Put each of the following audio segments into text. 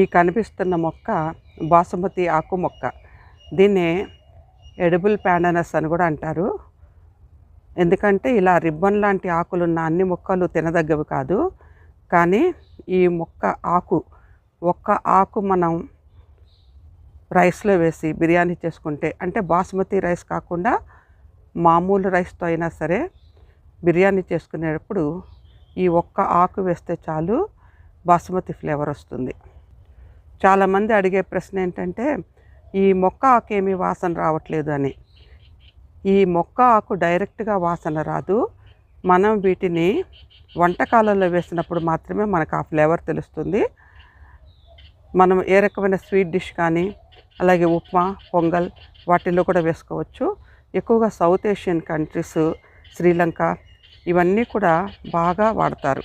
ఈ కనిపిస్తున్న మొక్క బాసుమతి ఆకు మొక్క. దీన్ని ఎడిబుల్ ప్యాండనస్ అని కూడా అంటారు. ఎందుకంటే ఇలా రిబ్బన్ లాంటి ఆకులున్న అన్ని మొక్కలు తినదగ్గవి కాదు. కానీ ఈ మొక్క ఆకు ఒక్క ఆకు మనం రైస్లో వేసి బిర్యానీ చేసుకుంటే అంటే బాస్మతి రైస్ కాకుండా మామూలు రైస్తో అయినా సరే బిర్యానీ చేసుకునేటప్పుడు ఈ ఒక్క ఆకు వేస్తే చాలు బాస్మతి ఫ్లేవర్ వస్తుంది. చాలామంది అడిగే ప్రశ్న ఏంటంటే ఈ మొక్క ఆకేమి వాసన రావట్లేదు అని. ఈ మొక్క ఆకు డైరెక్ట్గా వాసన రాదు. మనం వీటిని వంటకాలలో వేసినప్పుడు మాత్రమే మనకు ఆ ఫ్లేవర్ తెలుస్తుంది. మనం ఏ రకమైన స్వీట్ డిష్ కానీ అలాగే ఉప్మా పొంగల్ వాటిల్లో కూడా వేసుకోవచ్చు. ఎక్కువగా సౌత్ ఏషియన్ కంట్రీస్ శ్రీలంక ఇవన్నీ కూడా బాగా వాడతారు.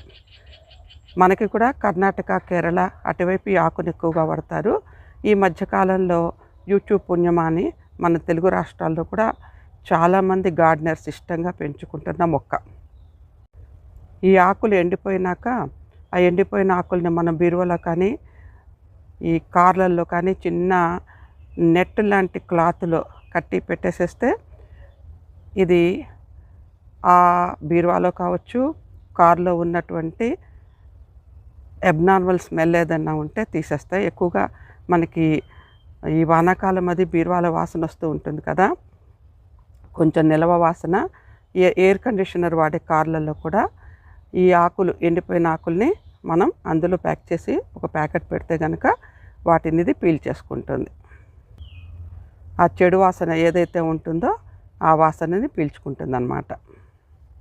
మనకి కూడా కర్ణాటక కేరళ అటువైపు ఈ ఆకుని ఎక్కువగా వాడతారు. ఈ మధ్యకాలంలో యూట్యూబ్ పుణ్యమా అని మన తెలుగు రాష్ట్రాల్లో కూడా చాలామంది గార్డెనర్స్ ఇష్టంగా పెంచుకుంటున్న మొక్క. ఈ ఆకులు ఎండిపోయినాక ఆ ఎండిపోయిన ఆకుల్ని మనం బీరువాలో కానీ ఈ కార్లల్లో కానీ చిన్న నెట్ లాంటి క్లాత్లో కట్టి పెట్టేసేస్తే ఇది ఆ బీరువాలో కావచ్చు కారులో ఉన్నటువంటి అబ్నార్మల్ స్మెల్ ఏదన్నా ఉంటే తీసేస్తాయి. ఎక్కువగా మనకి ఈ వానాకాలం అది బీరువాల వాసన వస్తూ ఉంటుంది కదా. కొంచెం నిలవ వాసన ఏ ఎయిర్ కండిషనర్ వాడే కార్లలో కూడా ఈ ఆకులు ఎండిపోయిన ఆకుల్ని మనం అందులో ప్యాక్ చేసి ఒక ప్యాకెట్ పెడితే కనుక వాటిని ఇది పీల్ చేసుకుంటుంది. ఆ చెడు వాసన ఏదైతే ఉంటుందో ఆ వాసనని పీల్చుకుంటుంది అన్నమాట